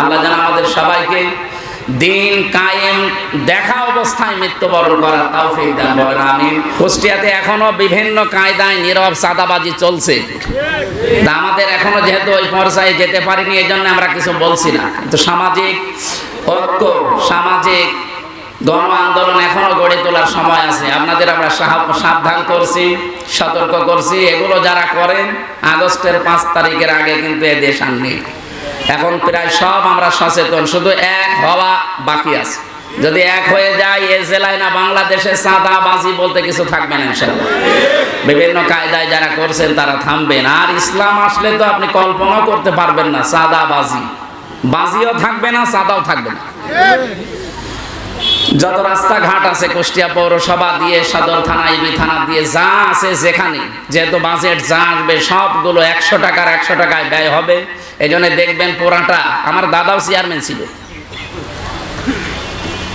আল্লাহ যেন আমাদের সবাইকে দিন কায়েম দেখা অবস্থায় মৃত্যুবরণ করার তৌফিক দান বলেন আমি কুষ্টিয়াতে এখনও বিভিন্ন কায়দায় নীরব সাদাবাজি চলছে। তা আমাদের এখনও যেহেতু ওই পর্যায়ে যেতে পারিনি এই জন্য আমরা কিছু বলছি না। কিন্তু সামাজিক ঐক্য, সামাজিক গণ আন্দোলন এখনও গড়ে তোলার সময় আছে। আপনাদের আমরা সাবধান করছি, সতর্ক করছি। এগুলো যারা করেন, আগস্টের পাঁচ তারিখের আগে কিন্তু এ দেশ আননি এখন প্রায় সব আমরা সচেতন, শুধু এক হওয়া বাকি আছে। যদি এক হয়ে যায়, এ জেলায় না, বাংলাদেশে সাদা বাজি বলতে কিছু থাকবে না ইনশাল্লাহ বিভিন্ন কায়দায় যারা করছেন, তারা থামবেন আর ইসলাম আসলে তো আপনি কল্পনাও করতে পারবেন না সাদা বাজি বাজিও থাকবে না সাদাও থাকবে না। যত রাস্তাঘাট আছে, কুষ্টিয়া পৌরসভা দিয়ে, সদর থানা, ইবি থানা দিয়ে, যা আছে যেখানে, যেহেতু বাজেট যা আসবে, সবগুলো একশো টাকার একশো টাকায় ব্যয় হবে। এই জন্য দেখবেন পুরাটা। আমার দাদাও চেয়ারম্যান ছিল।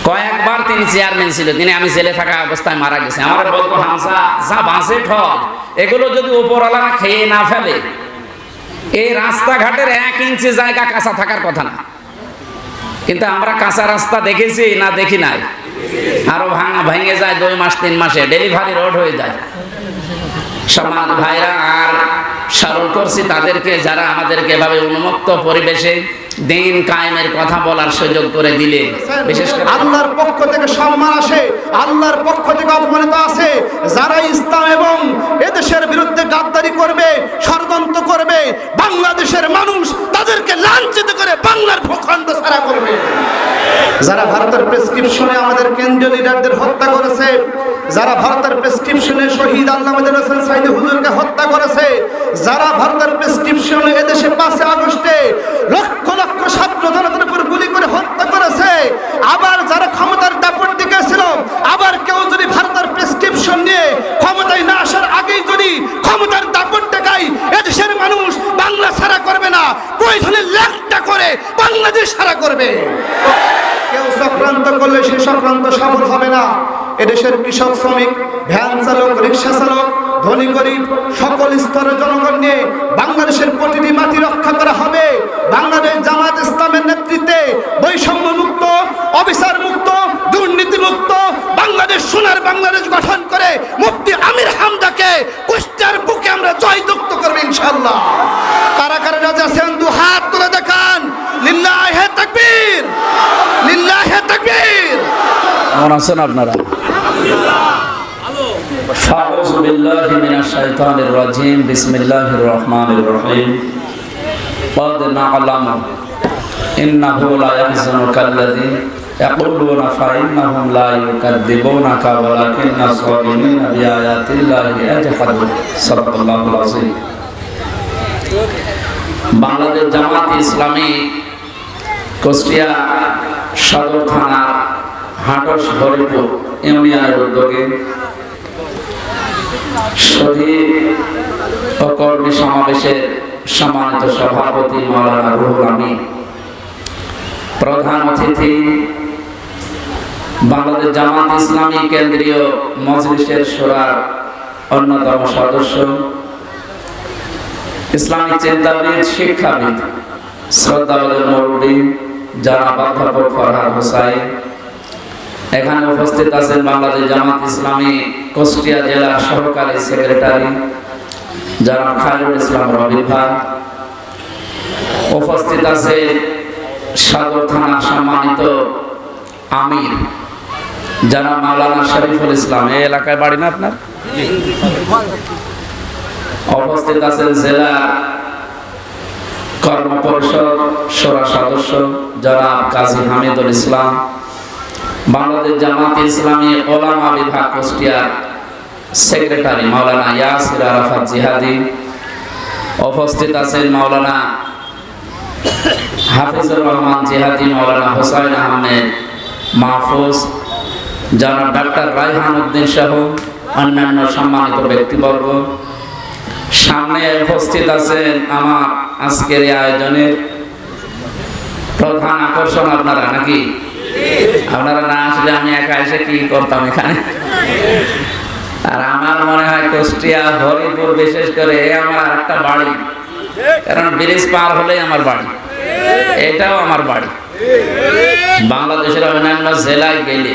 কয়েকবার তিনি চেয়ারম্যান ছিল। তিনি আমি জেলে থাকা অবস্থায় মারা গেছে। আমার বলতো হামসা যা বাজেট হয় এগুলো যদি উপরওয়ালারা খেয়ে না ফেলে, এই রাস্তাঘাটের এক ইঞ্চি জায়গা কাঁচা থাকার কথা না। কিন্তু আমরা কাঁচা রাস্তা দেখেছি না দেখি নাই। আরও ভাঙা ভেঙে যায় দুই মাস, তিন মাসে। ডেলিভারি রোড হয়ে যায়। সমাজ ভাইরা, আর স্মরণ করছি তাদেরকে যারা আমাদেরকে এভাবে উন্মুক্ত পরিবেশে দিন কায়েমের কথা বলার সুযোগ করে দিলে। বিশেষ করে আল্লাহর পক্ষ থেকে সম্মান আসে, আল্লাহর পক্ষ থেকে অপমানিত আছে যারা ইসলাম এবং এদেশের বিরুদ্ধে গাদ্দারি করবে, ষড়যন্ত্র করবে, বাংলাদেশের মানুষ তাদেরকে লাঞ্ছিত করে বাংলার ভূখণ্ড ছাড়া করবে। যারা ভারতের প্রেসক্রিপশনে আমাদের কেন্দ্রীয় লিডারদের হত্যা করেছে, যারা ভারতের প্রেসক্রিপশনে শহীদ আল্লাহ হোসেন সাইদি হুজুরকে হত্যা করেছে, যারা ভারতের প্রেসক্রিপশনে এদেশে পাঁচে আগস্টে লক্ষ লক্ষ ছাত্র জনতার উপর গুলি করে হত্যা করেছে। আবার যারা ক্ষমতার দাপট দিকেছিল আবার কেউ যদি ভারতের প্রেসক্রিপশন নিয়ে ক্ষমতায় না আসার আগেই যদি ক্ষমতার দাপট দেখায় এদেশের মানুষ বাংলা ছাড়া করবে না। প্রয়োজনে লাখটা করে বাংলাদেশ ছাড়া করবে। কেউ চক্রান্ত করলে সে চক্রান্ত সফল হবে না। এদেশের কৃষক, শ্রমিক, ভ্যান চালক, রিক্সা চালক ধনী গরিব সকল স্তরের জনগণ নিয়ে বাংলাদেশের প্রতিটি মাটি রক্ষা করা হবে। বাংলাদেশ জামাত ইসলামের নেতৃত্বে বৈষম্য মুক্ত অবিচার মুক্ত দুর্নীতি মুক্ত বাংলাদেশ সোনার বাংলাদেশ গঠন করে মুফতি আমির হামদাকে কুষ্টার বুকে আমরা জয়যুক্ত করব ইনশাল্লাহ কারা কারা রাজা সেন দু হাত তুলে দেখান। লিল্লাহে তাকবীর লিল্লাহে তাকবীর। কেমন আছেন আপনারা? ফাউযু বিল্লাহি মিনাশ শাইতানির রাজিম বিসমিল্লাহির রহমানির রহিম قد نعلم إنه لا يحزنك الذي يقولون فإنهم لا يكذبونك ولكن الظالمين بآيات الله يجحدون صدق الله العظيم বাংলাদেশ জামাত ইসলামী কুষ্টিয়া সদর থানার হাটস হরিপুর ইউনিয়নের উদ্যোগে কর্মী সমাবেশের সম্মানিত সভাপতি মৌলানা রুহুল আমিন, প্রধান অতিথি, বাংলাদেশ জামাত ইসলামী কেন্দ্রীয় মজলিসের সুরার অন্যতম সদস্য ইসলামিক চিন্তাবিদ শিক্ষাবিদ শ্রদ্ধাবাদের মৌলবী যারা অধ্যাপক ফরহাদ হোসাইন এখানে উপস্থিত আছেন বাংলাদেশ জামাত ইসলামী কুষ্টিয়া জেলার সহকারী সেক্রেটারি যারা খায়রুল ইসলাম রবি ভাই। উপস্থিত আছে সদর থানা সম্মানিত আমির যারা মাওলানা শরীফুল ইসলাম। এই এলাকায় বাড়ি না আপনার? উপস্থিত আছেন জেলা কর্ম পরিষদ সদস্য যারা কাজী হামিদুল ইসলাম। বাংলাদেশ জামাত ইসলামী ওলামা বিভাগ কুষ্টিয়ার সেক্রেটারি মাওলানা ইয়াসির আরাফাত জিহাদি উপস্থিত আছেন মাওলানা হাফিজুর রহমান জিহাদি, মাওলানা হোসাইন আহমেদ মাহফুজ যারা ডাক্তার রায়হান উদ্দিন সহ অন্যান্য সম্মানিত ব্যক্তিবর্গ। সামনে উপস্থিত আছেন আমার আজকের এই আয়োজনের প্রধান আকর্ষণ আপনারা, নাকি? আপনারা না আসলে আমি একা এসে কি করতাম এখানে? আর আমার মনে হয় কুষ্টিয়া হরিপুর বিশেষ করে আমার একটা বাড়ি। কারণ ব্রিজ পার হলেই আমার বাড়ি। এটাও আমার বাড়ি। বাংলাদেশের অন্যান্য জেলায় গেলে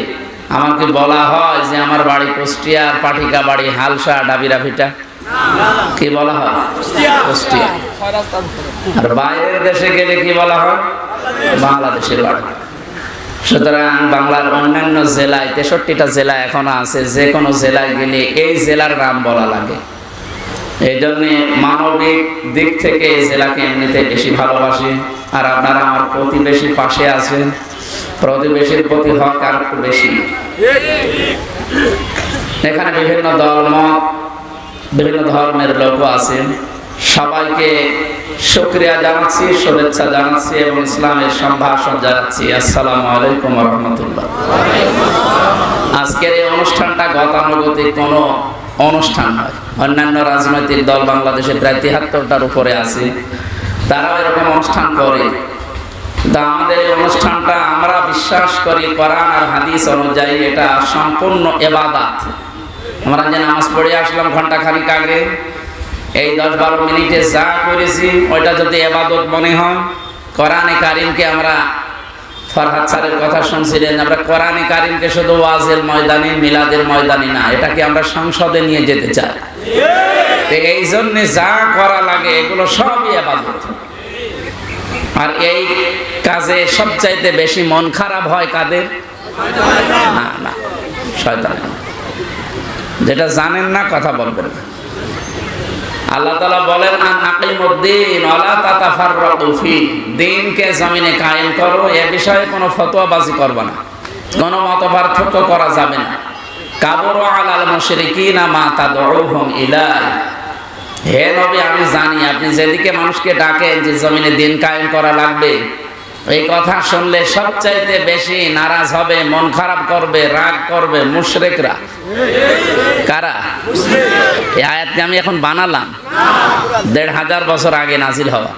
আমাকে বলা হয় যে আমার বাড়ি কুষ্টিয়ার পাঠিকা বাড়ি হালসা ডাবিরা ভিটা কি বলা হয়? কুষ্টিয়া। আর বাইরের দেশে গেলে কি বলা হয়? বাংলাদেশের বাড়ি। সুতরাং বাংলার অন্যান্য জেলায় তেষট্টিটা জেলা এখনও আছে যে কোনো জেলায় গেলে এই জেলার নাম বলা লাগে। এই জন্যে মানবিক দিক থেকে এই জেলাকে এমনিতে বেশি ভালোবাসি। আর আপনারা আমার প্রতিবেশী পাশে আছেন, প্রতিবেশীর প্রতি হক আর একটু বেশি। এখানে বিভিন্ন দলমত বিভিন্ন ধর্মের লোক আছেন। সবাইকে শুক্রিয়া জানাচ্ছি, শুভেচ্ছা জানাচ্ছি এবং ইসলামের সম্ভাষণ জানাচ্ছি। আসসালামু আলাইকুম রহমতুল্লাহ। আজকের এই অনুষ্ঠানটা গতানুগতিক কোনো অনুষ্ঠান নয়। অন্যান্য রাজনৈতিক দল বাংলাদেশে প্রায় তিহাত্তরটার উপরে আছে। তারাও এরকম অনুষ্ঠান করে। তা আমাদের এই অনুষ্ঠানটা আমরা বিশ্বাস করি কোরআন আর হাদিস অনুযায়ী এটা সম্পূর্ণ এবাদাত। আমরা যে নামাজ পড়ে আসলাম ঘণ্টা খানিক আগে এই দশ বারো মিনিটে যা করেছি, ওইটা যদি এবাদত মনে হয়, কোরআনে কারিমকে আমরা ফরহাদ স্যারের কথা শুনছিলেন, আমরা কোরআনে কারিমকে শুধু ওয়াজের ময়দানে, মিলাদের ময়দানে না, এটাকে আমরা সংসদে নিয়ে যেতে চাই। এই জন্যে যা করা লাগে, এগুলো সবই আবাদত আর এই কাজে সবচাইতে বেশি মন খারাপ হয় কাদের? না না, শয়তানের। না। যেটা জানেন না, কথা বলবেন না। আল্লাহ তালা বলেন দিনকে জমিনে কায়েম করো, এ বিষয়ে কোনো ফতোয়াবাজি করবে না। কোনো মত পার্থক্য করা যাবে না। কাবর আলাল মুশরিকিনা মা তাদউহুম ইলাহি হে নবী, আমি জানি আপনি যেদিকে মানুষকে ডাকেন যে জমিনে দিন কায়েম করা লাগবে এই কথা শুনলে সবচাইতে বেশি নারাজ হবে, মন খারাপ করবে, রাগ করবে মুশরিকরা। কারা? এই আয়াতটি আমি এখন বানালাম। দেড় হাজার বছর আগে নাজিল হওয়া।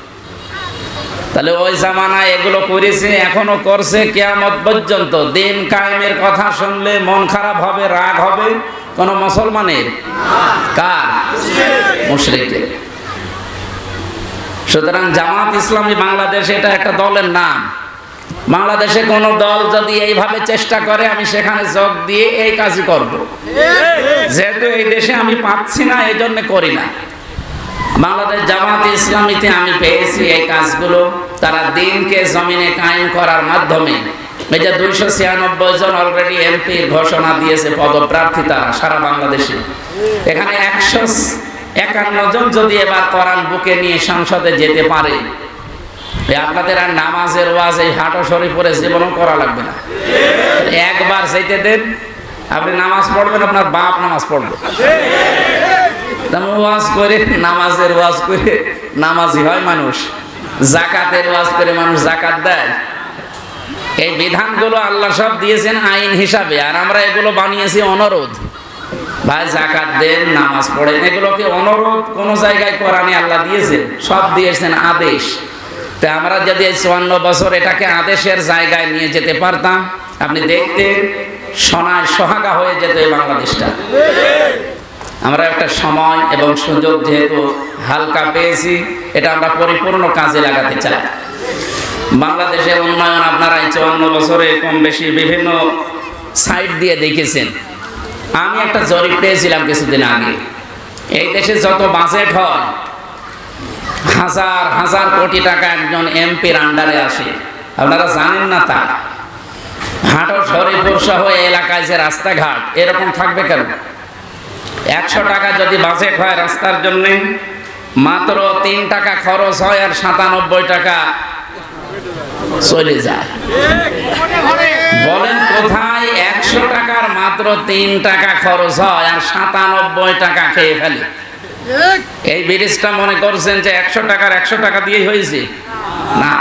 তাহলে ওই জামানায় এগুলো করেছে, এখনও করছে, কেয়ামত পর্যন্ত। দিন কায়েমের কথা শুনলে মন খারাপ হবে, রাগ হবে কোন মুসলমানের? কার? মুশরিকের সুতরাং জামাত ইসলামী বাংলাদেশ এটা একটা দলের নাম। বাংলাদেশে কোন দল যদি এইভাবে চেষ্টা করে, আমি সেখানে যোগ দিয়ে এই কাজই করব। যেহেতু এই দেশে আমি পাচ্ছি না এই জন্য করি না। বাংলাদেশ জামাত ইসলামীতে আমি পেয়েছি এই কাজগুলো। তারা দিনকে জমিনে কায়েম করার মাধ্যমে এই যে দুইশো ছিয়ানব্বই জন অলরেডি এমপির ঘোষণা দিয়েছে, পদপ্রার্থী তারা সারা বাংলাদেশে। এখানে একশো একান্ন জন যদি এবার কোরআন বুকে নিয়ে সংসদে যেতে পারে আপনাদের আর নামাজের ওয়াজ এই হাটো শরীফরে জীবনও করা লাগবে না। একবার যেতে দেন, আপনি নামাজ পড়বেন, আপনার বাপ নামাজ পড়বে। ওয়াজ করে, নামাজের ওয়াজ করে, নামাজি হয় মানুষ, জাকাতের ওয়াজ করে মানুষ জাকাত দেয়। এই বিধানগুলো আল্লাহ সব দিয়েছেন আইন হিসাবে, আর আমরা এগুলো বানিয়েছি অনুরোধ। ভাই জাকাত দেন, নামাজ পড়েন। এগুলোকে অনুরোধ কোন জায়গায় কোরআনে আল্লাহ দিয়েছেন, সব দিয়েছেন আদেশ। তা আমরা যদি এই চুয়ান্ন বছর এটাকে আদেশের জায়গায় নিয়ে যেতে পারতাম, আপনি দেখতেন সোনায় সোহাগা হয়ে যেত এই বাংলাদেশটা। আমরা একটা সময় এবং সুযোগ যেহেতু হালকা পেয়েছি, এটা আমরা পরিপূর্ণ কাজে লাগাতে চাই। বাংলাদেশের উন্নয়ন আপনারা এই চুয়ান্ন বছরে কম বেশি বিভিন্ন সাইট দিয়ে দেখেছেন। আমি একটা জরিপ পেয়েছিলাম কিছুদিন আগে। এই দেশে যত বাজেট হয়, হাজার হাজার কোটি টাকা একজন এমপির আন্ডারে আসে। আপনারা জানেন না তা? হাটর শরীফপুর সহ এলাকায় যে রাস্তাঘাট, এরকম থাকবে কেন? একশো টাকা যদি বাজেট হয় রাস্তার জন্যে, মাত্র তিন টাকা খরচ হয় আর সাতানব্বই টাকা চলে যায়। বলেন কোথায়? একশো টাকার মাত্র তিন টাকা খরচ হয় আর সাতানব্বই টাকা খেয়ে ফেলে। এই ব্রিজটা মনে করছেন যে একশো টাকার একশো টাকা দিয়ে হয়েছে? না।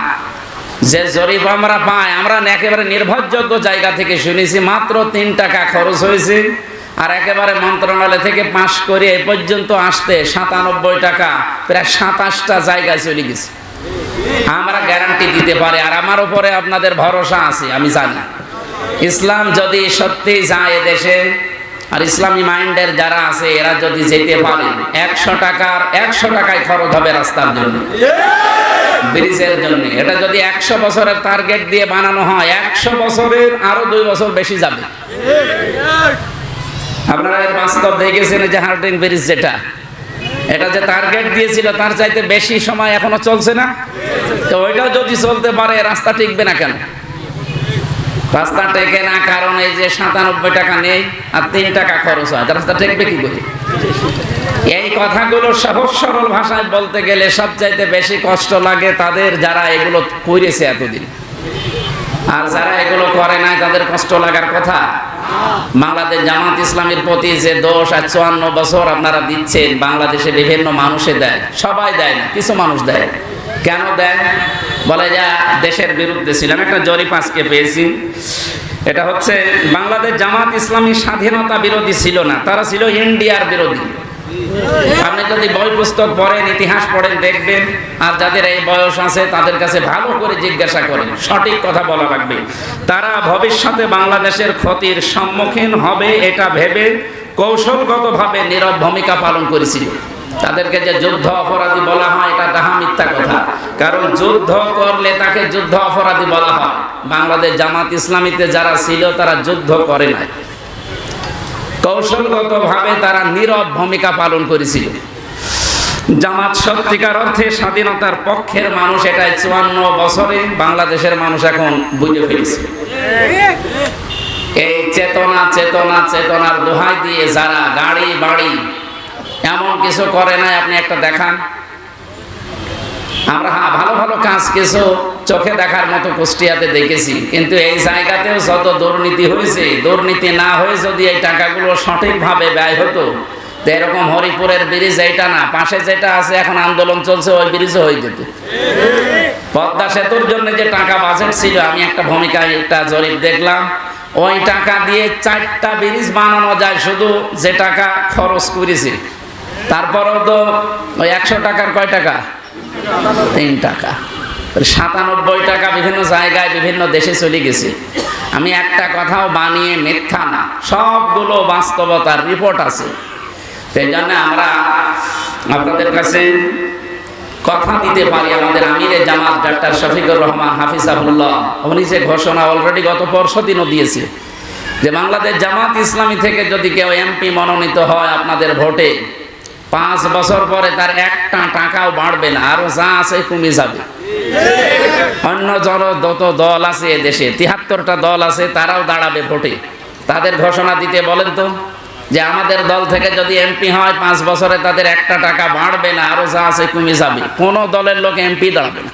যে জরিপ আমরা পাই, আমরা একেবারে নির্ভরযোগ্য জায়গা থেকে শুনেছি, মাত্র তিন টাকা খরচ হয়েছে আর একেবারে মন্ত্রণালয় থেকে পাশ করে এ পর্যন্ত আসতে সাতানব্বই টাকা, প্রায় সাতাশটা জায়গায় চলে গেছে। আমরা গ্যারান্টি দিতে পারি, আর আমার উপরে আপনাদের ভরসা আছে, আমি জানি। ইসলাম যদি সত্যি যায় দেশে আর ইসলামী মাইন্ডের যারা আছে, এরা যদি যেতে পারে, একশো টাকার, একশো টাকায় খরচ হবে রাস্তার জন্য। ব্রিজের জন্য। এটা যদি একশো বছরের টার্গেট দিয়ে বানানো হয়, একশো বছরের, আরও দুই বছর বেশি যাবে। আপনারা বাস্তব দেখেছেন যে হার্ডিং ব্রিজ যেটা। এটা যে টার্গেট দিয়েছিল, তার চাইতে বেশি সময় এখনও চলছে না। তো ওইটাও যদি চলতে পারে, রাস্তা টিকবে না কেন? রাস্তা টেকে না, কারণ এই যে সাতানব্বই টাকা নেই আর তিন টাকা খরচ হয়, রাস্তা টেকবে কি করে? এই কথাগুলো সহজ সরল ভাষায় বলতে গেলে সবচাইতে বেশি কষ্ট লাগে তাদের যারা এগুলো করেছে এতদিন। আর যারা এগুলো করে নাই, তাদের কষ্ট লাগার কথা। বাংলাদেশ জামাত ইসলামের প্রতি যে দোষ আর চুয়ান্ন বছর আপনারা দিচ্ছেন, বাংলাদেশে বিভিন্ন মানুষে দেয়। সবাই দেয় না, কিছু মানুষ দেয়। কেন দেয়? বলে যা, দেশের বিরুদ্ধে ছিলাম একটা জরিপ আজকে পেয়েছি। এটা হচ্ছে, বাংলাদেশ জামাত ইসলামী স্বাধীনতা বিরোধী ছিল না, তারা ছিল ইন্ডিয়ার বিরোধী। আপনি যদি বই পুস্তক পড়েন, ইতিহাস পড়েন, দেখবেন, আর যাদের এই বয়স আছে, তাদের কাছে ভালো করে জিজ্ঞাসা করেন, সঠিক কথা বলা লাগবে। তারা ভবিষ্যতে বাংলাদেশের ক্ষতির সম্মুখীন হবে, এটা ভেবে কৌশলগতভাবে নীরব ভূমিকা পালন করেছিল। তাদেরকে যে যুদ্ধ অপরাধী বলা হয়, এটা তাহা মিথ্যা কথা। কারণ যুদ্ধ করলে তাকে যুদ্ধ অপরাধী বলা হয়। বাংলাদেশ জামাত ইসলামীতে যারা ছিল, তারা যুদ্ধ করে নাই। কৌশলগতভাবে তারা নীরব ভূমিকা পালন করেছিল। জামাত সত্যিকার অর্থে স্বাধীনতার পক্ষের মানুষ এটাই চুয়ান্ন বছরে বাংলাদেশের মানুষ এখন বুঝে ফেলেছে। এই চেতনা চেতনা, চেতনার দোহাই দিয়ে যারা গাড়ি বাড়ি এমন কিছু করে নাই, আপনি একটা দেখান। আমরা হ্যাঁ ভালো ভালো কাজ কিছু, চোখে দেখার মতো কুষ্টিয়াতে দেখেছি। কিন্তু এই জায়গাতেও যত দুর্নীতি হয়েছে, দুর্নীতি না হয়ে যদি এই টাকাগুলো সঠিকভাবে ব্যয় হতো, তো এরকম হরিপুরের ব্রিজ এইটা না, পাশে যেটা আছে, এখন আন্দোলন চলছে, ওই ব্রিজও হয়ে যেত। পদ্মা সেতুর জন্য যে টাকা বাজেট ছিল, আমি একটা ভূমিকায় একটা জরিপ দেখলাম। ওই টাকা দিয়ে চারটা ব্রিজ বানানো যায় শুধু যে টাকা খরচ করেছে। তারপরেও তো ওই একশো টাকার কয় টাকা? তিন টাকা। সাতানব্বই টাকা বিভিন্ন জায়গায় বিভিন্ন দেশে চলে গেছে। আমি একটা কথাও বানিয়ে মিথ্যা না। সবগুলো বাস্তবতার রিপোর্ট আছে। সেই জন্য আমরা আপনাদের কাছে কথা দিতে পারি আমাদের আমিরে জামাত, ডাক্তার শফিকুর রহমান হাফিজাবুল্লাহ উনি যে ঘোষণা অলরেডি গত পরশু দিনও দিয়েছে যে বাংলাদেশ জামাত ইসলামী থেকে যদি কেউ এমপি মনোনীত হয় আপনাদের ভোটে পাঁচ বছর পরে তার একটা টাকাও বাড়বে না, আরও যা আছে কমে যাবে। অন্য জন যত দল আছে দেশে, তিহাত্তরটা দল আছে, তারাও দাঁড়াবে ভোটে। তাদের ঘোষণা দিতে বলেন তো, যে আমাদের দল থেকে যদি এমপি হয়, পাঁচ বছরে তাদের একটা টাকা বাড়বে না, আরও যা আছে কমে যাবে। কোন দলের লোক এমপি দাঁড়াবে না।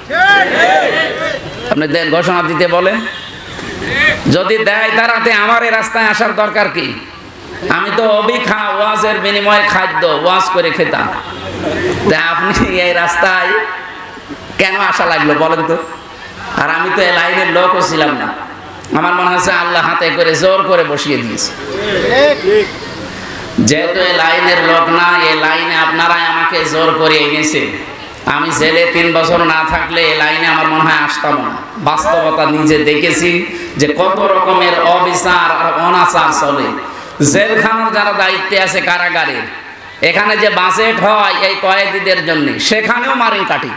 আপনি ঘোষণা দিতে বলেন। যদি দেয় তারাতে আমার রাস্তায় আসার দরকার কি? আমি তো অবিখা ওয়াজের বিনিময়ে খাদ্য ওয়াজ করে খেতাম। তা আপনি এই রাস্তায় কেন আসা লাগল বলেন তো? আর আমি তো এই লাইনের লোকও ছিলাম না। আমার মনে হচ্ছে আল্লাহ হাতে করে জোর করে বসিয়ে দিয়েছে। যেহেতু এই লাইনের লোক না, এই লাইনে আপনারাই আমাকে জোর করে এনেছে আমি জেলে তিন বছর না থাকলে এই লাইনে আমার মনে হয় আসতাম না। বাস্তবতা নিজে দেখেছি যে কত রকমের অবিচার আর অনাচার চলে। জেলখানার যারা দায়িত্বে আছে কারাগারের এখানে যে বাজেট হয় এই কয়েদিদের জন্য, সেখানেও মারিন কাটি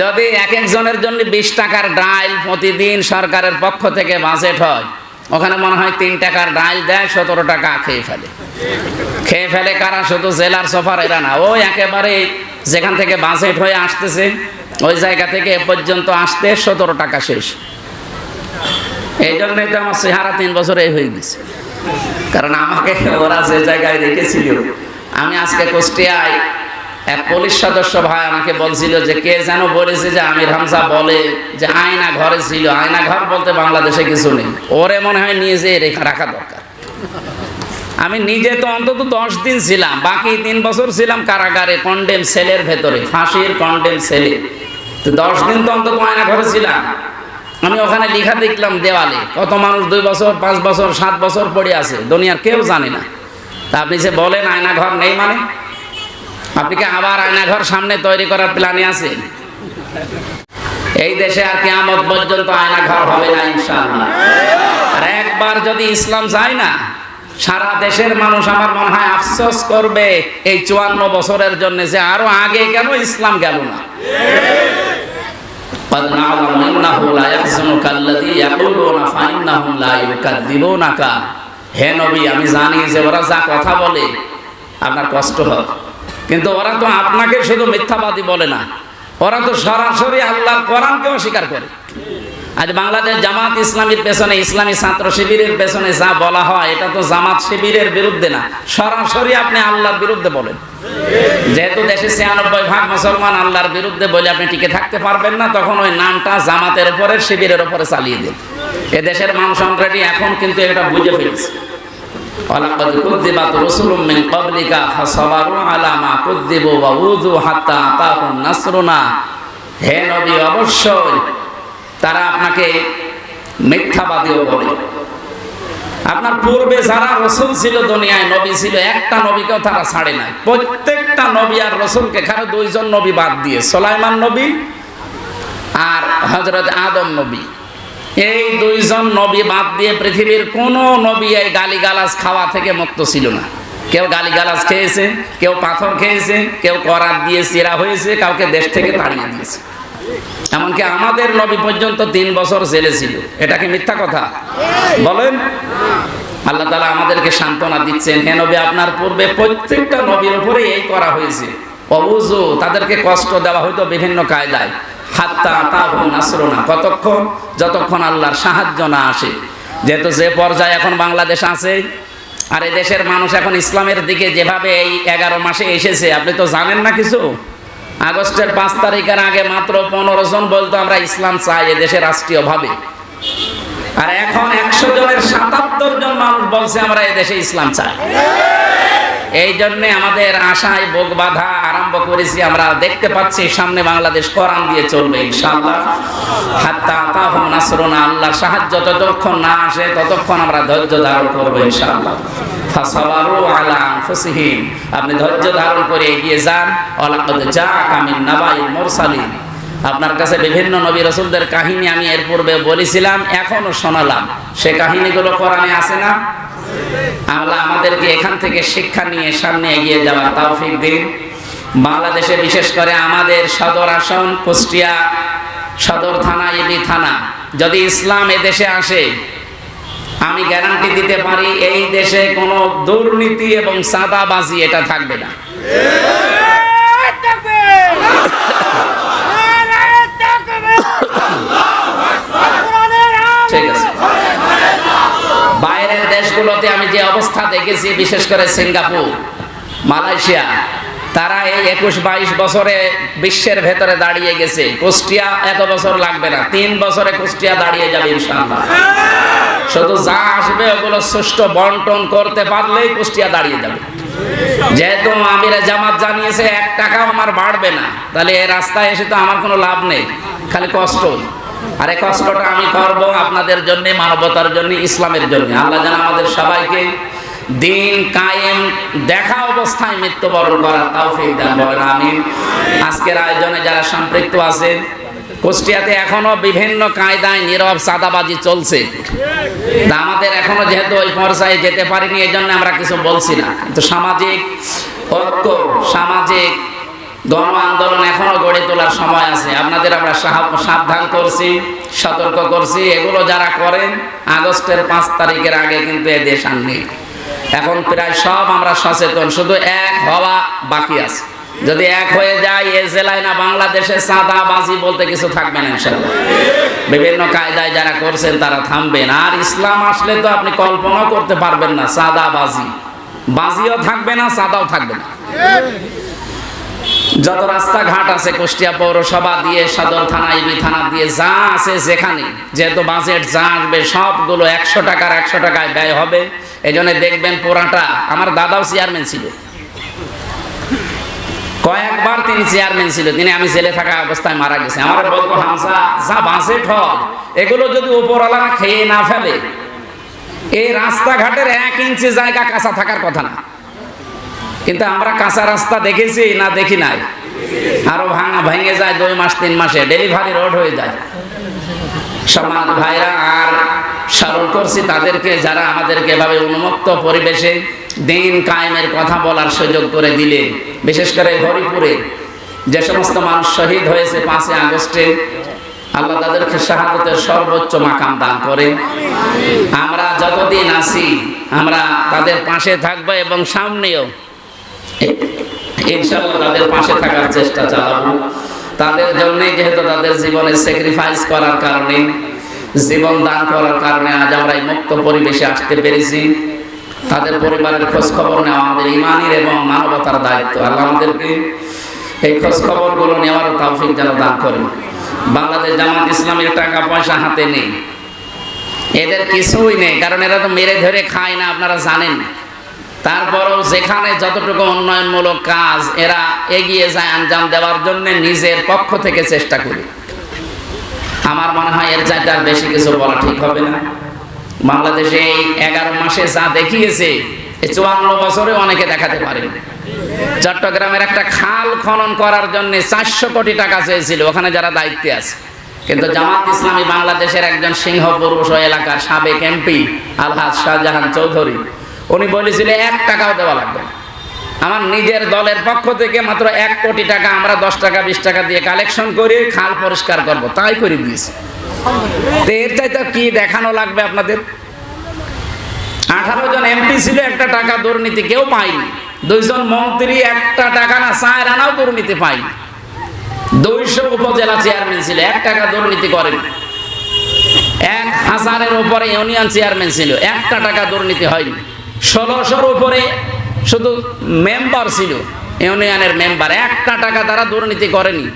যদি এক একজনের জন্য বিশ টাকার ডাইল প্রতিদিন সরকারের পক্ষ থেকে বাজেট হয়, ওখানে মনে হয় তিন টাকার ডাইল দেয়, সতেরো টাকা খেয়ে ফেলে। খেয়ে ফেলে কারা? শুধু জেলার সফার, এরা না। ওই একেবারে যেখান থেকে বাজেট হয়ে আসতেছে, ওই জায়গা থেকে এ পর্যন্ত আসতে সতেরো টাকা শেষ। এই জন্যই তো আমার চেহারা তিন বছরে হয়ে গেছে। কারণ আমাকে ওরা যে জায়গায় রেখেছিল, আমি আজকে কুষ্টিয়ায় এক পুলিশ সদস্য ভাই আমাকে বলছিল যে, কে যেন বলেছে যে আমির হামজা বলে যে আয়না ঘরে ছিল। আয়না ঘর বলতে বাংলাদেশে কিছু নেই। ওরে মনে হয় নিয়ে রেখা রাখা দরকার। আমি নিজে তো অন্তত দশ দিন ছিলাম, বাকি তিন বছর ছিলাম কারাগারে কন্ডেম সেলের ভেতরে, ফাঁসির কন্ডেম সেলে তো দশ দিন তো অন্তত আয়না ঘরে ছিলাম। আমি ওখানে লেখা দেখলাম দেওয়ালে, কত মানুষ দুই বছর, পাঁচ বছর, সাত বছর পড়ে আছে, দুনিয়ার কেউ জানে না। তা আপনি যে বলেন আয়না ঘর নেই মানে? আপনি কি আবার আয়না ঘর সামনে তৈরি করার প্ল্যানে আছেন? এই দেশে আর কেয়ামত পর্যন্ত আয়না ঘর হবে না, ইনশাআল্লাহ। আর একবার যদি ইসলাম যায় না, সারা দেশের মানুষ আমার মনে হয় আফসোস করবে, এই চুয়ান্ন বছরের জন্য যে আরও আগে কেন ইসলাম গেল না? قد نعلم إنه لا يحزنك الذي يقولون فإنهم لا يكذبونك হে নবী আমি জানি যে ওরা যা কথা বলে আপনার কষ্ট হয় কিন্তু ওরা তো আপনাকে শুধু মিথ্যাবাদী বলে না ওরা তো সরাসরি আল্লাহর কোরআনকে অস্বীকার করে আজ বাংলাদেশ জামাত ইসলামীর পেছনে, ইসলামী ছাত্র শিবিরের পেছনে যা বলা হয়, এটা তো জামাত শিবিরের বিরুদ্ধে না। সরাসরি আপনি আল্লাহর বিরুদ্ধে বলেন। যেহেতু দেশে ছিয়ানব্বই ভাগ মুসলমান আল্লাহর বিরুদ্ধে বলে আপনি টিকে থাকতে পারবেন না, তখন ওই নামটা জামাতের উপরে শিবিরের উপরে চালিয়ে দিন। এ দেশের মানুষ অলরেডি এখন কিন্তু এটা বুঝে ফেলছে। হে নবী, অবশ্যই তারা আপনাকে মিথ্যাবাদীও বলে। আপনার পূর্বে যারা রসুল ছিল দুনিয়ায়, নবী ছিল, একটা নবীকেও তারা ছাড়ে নাই। প্রত্যেকটা নবী আর রসুলকে খালি দুইজন নবী বাদ দিয়ে, সোলাইমান নবী আর হজরত আদম নবী। এই দুইজন নবী বাদ দিয়ে পৃথিবীর কোন নবী এই গালিগালাজ খাওয়া থেকে মুক্ত ছিল না। কেউ গালিগালাজ খেয়েছে, কেউ পাথর খেয়েছে, কেউ করাত দিয়ে চেরা হয়েছে, কাউকে দেশ থেকে তাড়িয়ে দিয়েছে। এমনকি আমাদের নবী পর্যন্ত তিন বছর জেলে ছিল। এটা কি মিথ্যা কথা? বলেন। আল্লাহ তালা আমাদেরকে সান্ত্বনা দিচ্ছেন, হে নবী, আপনার পূর্বে প্রত্যেকটা নবীর উপরে এই করা হয়েছে। অবুজু, তাদেরকে কষ্ট দেওয়া হয়তো বিভিন্ন কায়দায়। কতক্ষণ? যতক্ষণ আল্লাহর সাহায্য না আসে। যেহেতু যে পর্যায়ে এখন বাংলাদেশ আছে, আর মানুষ এখন ইসলামের দিকে যেভাবে এই এগারো মাসে এসেছে, আপনি তো জানেন না কিছু? আগস্টের পাঁচ তারিখের আগে মাত্র পনেরো জন বলতো, আমরা ইসলাম চাই এ দেশে রাষ্ট্রীয়ভাবে। আর এখন একশো জনের সাতাত্তর জন মানুষ বলছে, আমরা এই দেশে ইসলাম চাই। এই জন্য আমাদের আশায় বোক বাধা আরম্ভ করেছি। আমরা দেখতে পাচ্ছি সামনে বাংলাদেশ কোরআন দিয়ে চলবে, ইনশাআল্লাহ। আল্লাহ সাহায্য যতক্ষণ না আসে, ততক্ষণ আমরা ধৈর্য ধারণ করব, ইনশাআল্লাহ। আপনি ধৈর্য ধারণ করে এগিয়ে যান। মুরসালিন। আপনার কাছে বিভিন্ন নবী রসুলদের কাহিনী আমি এর পূর্বে বলেছিলাম, এখনও শোনালাম। সে কাহিনীগুলো কোরআনে আছে না? আল্লাহ আমাদেরকে এখান থেকে শিক্ষা নিয়ে সামনে এগিয়ে যাওয়ার তৌফিক দিন। বাংলাদেশে বিশেষ করে আমাদের সদর আসন কুষ্টিয়া সদর থানা ইবি থানা। যদি ইসলাম এ দেশে আসে আমি গ্যারান্টি দিতে পারি, এই দেশে কোনো দুর্নীতি এবং সাদাবাজি এটা থাকবে না। বাইরের দেশগুলোতে আমি যে অবস্থা দেখেছি, বিশেষ করে সিঙ্গাপুর, মালয়েশিয়া, তারা এই একুশ বাইশ বছরে বিশ্বের ভেতরে দাঁড়িয়ে গেছে। কুষ্টিয়া এত বছর লাগবে না, তিন বছরে কুষ্টিয়া দাঁড়িয়ে যাবে ইনশাআল্লাহ। শুধু যা আসবে ওগুলো সুষ্ঠু বন্টন করতে পারলেই কুষ্টিয়া দাঁড়িয়ে যাবে। যেহেতু আমিরা জামাত জানিয়েছে, এক টাকাও আমার বাড়বে না। তাহলে এই রাস্তায় এসে তো আমার কোনো লাভ নেই। খালি কষ্ট। আর কষ্টটা আমি করব আপনাদের জন্য, মানবতার জন্য, ইসলামের জন্য। আল্লাহ যেন আমাদের সবাইকে দিন কায়েম দেখা অবস্থায় মৃত্যুবরণ করার তৌফিক দান বলেন আমিন। আজকের আয়োজনে যারা সম্পৃক্ত আছেন, কুষ্টিয়াতে এখনও বিভিন্ন কায়দায় নীরব সাদাবাজি চলছে। তা আমাদের এখনও যেহেতু ওই পর্যায়ে যেতে পারিনি এই জন্য আমরা কিছু বলছি না। কিন্তু সামাজিক ঐক্য, সামাজিক গণ আন্দোলন এখনও গড়ে তোলার সময় আছে। আপনাদের আমরা সাবধান করছি, সতর্ক করছি। এগুলো যারা করেন, আগস্টের পাঁচ তারিখের আগে কিন্তু এ দেশ আননি এখন প্রায় সব আমরা সচেতন, শুধু এক হওয়া বাকি আছে। যদি এক হয়ে যায়, এ জেলায় না বাংলাদেশে চাঁদাবাজি বলতে কিছু থাকবে না ইনশাল্লাহ বিভিন্ন কায়দায় যারা করছেন, তারা থামবেন আর ইসলাম আসলে তো আপনি কল্পনাও করতে পারবেন না চাঁদাবাজি বাজিও থাকবে না চাঁদাও থাকবে না। যত রাস্তাঘাট আছে, কুষ্টিয়া পৌরসভা দিয়ে, সদর থানা, ইবি থানা দিয়ে, যা আছে যেখানে, যেহেতু বাজেট যা আসবে, সবগুলো একশো টাকার একশো টাকায় ব্যয় হবে। এই দেখবেন পুরাটা, আমার দাদাও চেয়ারম্যান ছিল। কয়েকবার তিনি চেয়ারম্যান ছিল তিনি আমি জেলে থাকা অবস্থায় মারা গেছে। আমার বলব হামসা যা বাজেট হয় এগুলো যদি উপরওয়ালারা খেয়ে না ফেলে, এই রাস্তাঘাটের এক ইঞ্চি জায়গা কাঁচা থাকার কথা না। কিন্তু আমরা কাঁচা রাস্তা দেখেছি না দেখি নাই। আরও ভাঙা ভেঙে যায় দুই মাস, তিন মাসে। ডেলিভারি রোড হয়ে যায়। সমাজ ভাইরা আর স্মরণ করছি তাদেরকে, যারা আমাদেরকে এভাবে উন্মুক্ত পরিবেশে দিন কায়েমের কথা বলার সুযোগ করে দিলে। বিশেষ করে হরিপুরে যে সমস্ত মানুষ শহীদ হয়েছে পাঁচই আগস্টে, আল্লাহ তাদেরকে শাহাদতের সর্বোচ্চ মাকাম দান করে আমরা যতদিন আছি, আমরা তাদের পাশে থাকব এবং সামনেও ইনশাআল্লাহ তাদের পাশে থাকার চেষ্টা চালাবো। তাদের জন্য যেহেতু তাদের জীবনে স্যাক্রিফাইস করার কারণে জীবন দান করার কারণে আজ আমরা এই মুক্ত পরিবেশে আসতে পেরেছি। তাদের পরিবারের খোঁজ খবর নেওয়া আমাদের ইমানের এবং মানবতার দায়িত্ব। আল্লাহ আমাদেরকে এই খোঁজ খবরগুলো নেওয়ার তৌফিক যেন দান করেন। বাংলাদেশ জামাত ইসলামের টাকা পয়সা হাতে নেই। এদের কিছুই নেই, কারণ এরা তো মেরে ধরে খায় না, আপনারা জানেন। তারপরেও যেখানে যতটুকু উন্নয়নমূলক কাজ, এরা এগিয়ে যায় আঞ্জাম দেওয়ার জন্য নিজের পক্ষ থেকে চেষ্টা করি। আমার মনে হয় এর চাইতে আর বেশি কিছু বলা ঠিক হবে না। বাংলাদেশে এই এগারো মাসে যা দেখিয়েছে চুয়ান্ন বছরে অনেকে দেখাতে পারেনি। চট্টগ্রামের একটা খাল খনন করার জন্য চারশো কোটি টাকা চেয়েছিল, ওখানে যারা দায়িত্বে আছে। কিন্তু জামাত ইসলামী বাংলাদেশের একজন সিংহ পুরুষ এলাকার সাবেক এমপি আলহাজ শাহজাহান চৌধুরী, উনি বলেছিলেন এক টাকাও দেওয়া লাগবে না। আমার নিজের দলের পক্ষ থেকে মাত্র এক কোটি টাকা, আমরা দশ টাকা, বিশ টাকা দিয়ে কালেকশন করে, খাল পরিষ্কার করব। তাই করে দিয়েছি। এর চাইতে কি দেখানো লাগবে আপনাদের? আঠারো জন এমপি ছিল, একটা টাকা দুর্নীতি কেউ পায়নি। দুইজন মন্ত্রী, একটা টাকা না চায় রানাও দুর্নীতি পায়নি। দুইশো উপজেলা চেয়ারম্যান ছিল, এক টাকা দুর্নীতি করেনি। এক হাজারের উপরে ইউনিয়ন চেয়ারম্যান ছিল, একটা টাকা দুর্নীতি হয়নি। ষোলোশোর উপরে শুধু মেম্বার ছিল। ইউনিয়নের মেম্বার একটা টাকা তারা দুর্নীতি করেনি।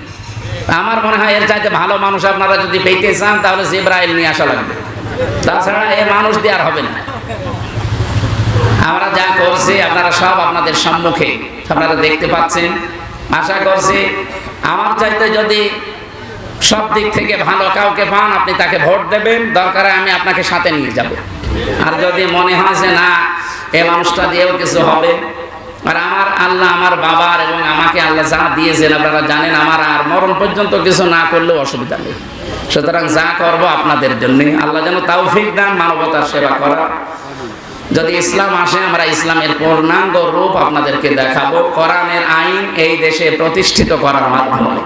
আমার মনে হয় এর চাইতে ভালো মানুষ আপনারা যদি পেতে চান, তাহলে জিব্রাইল নিয়ে আসা লাগবে। তাছাড়া এ মানুষ দিয়ে আর হবে না। আমরা যা করছি, আপনারা সব আপনাদের সম্মুখে আপনারা দেখতে পাচ্ছেন। আশা করছি আমার চাইতে যদি সব দিক থেকে ভালো কাউকে পান, আপনি তাকে ভোট দেবেন। দরকারে আমি আপনাকে সাথে নিয়ে যাব। আর যদি মনে হয় যে না এ মানুষটা দিয়েও কিছু হবে। আর আমার আল্লাহ আমার বাবার এবং আমাকে আল্লাহ যা দিয়েছেন, আপনারা জানেন, আমার আর মরণ পর্যন্ত কিছু না করলেও অসুবিধা নেই। সুতরাং যা করব আপনাদের জন্য। আল্লাহ যেন তৌফিক দেন, মানবতার সেবা করা। যদি ইসলাম আসে, আমরা ইসলামের পূর্ণাঙ্গ রূপ আপনাদেরকে দেখাবো। কোরআনের আইন এই দেশে প্রতিষ্ঠিত করার মাধ্যমে।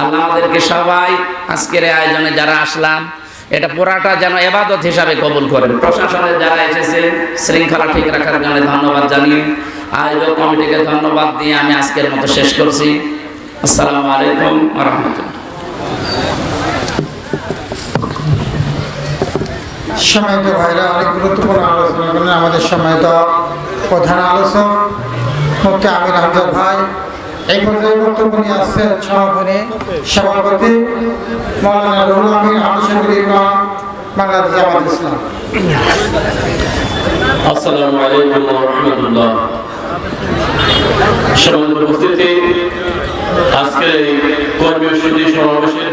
আল্লাহ আমাদেরকে সবাই আজকের আয়োজনে যারা আসলাম এটা পুরাটা যেন এবাদত হিসাবে কবুল করেন। প্রশাসনের যারা এসেছে, শৃঙ্খলা ঠিক রাখার জন্য ধন্যবাদ জানিয়ে আয়োজক কমিটিকে ধন্যবাদ দিয়ে আমি আজকের মতো শেষ করছি। আসসালামু আলাইকুম রহমতুল্লাহ। সময়ত ভাইরা অনেক গুরুত্বপূর্ণ আলোচনা করলেন আমাদের সময়ত প্রধান আলোচক মুক্তি আমির আহমদ ভাই এই পর্যায়ে বক্তব্য নিয়ে আসছেন সভাপতি সভাপতি মৌলানা রুহুল আমির আমির ইমাম বাংলাদেশ জামাত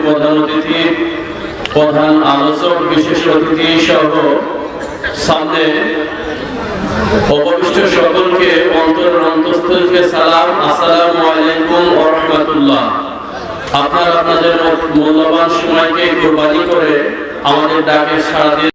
প্রধান অতিথি, প্রধান আলোচক, বিশেষ অতিথি সহ সামনে উপবিষ্ট সকলকে অন্তরের অন্তঃস্থল থেকে সালাম, আসসালামু আলাইকুম ওয়া রাহমাতুল্লাহ। আপনারা আপনাদের মূল্যবান সময়কে কোরবানি করে আমাদের ডাকে সাড়া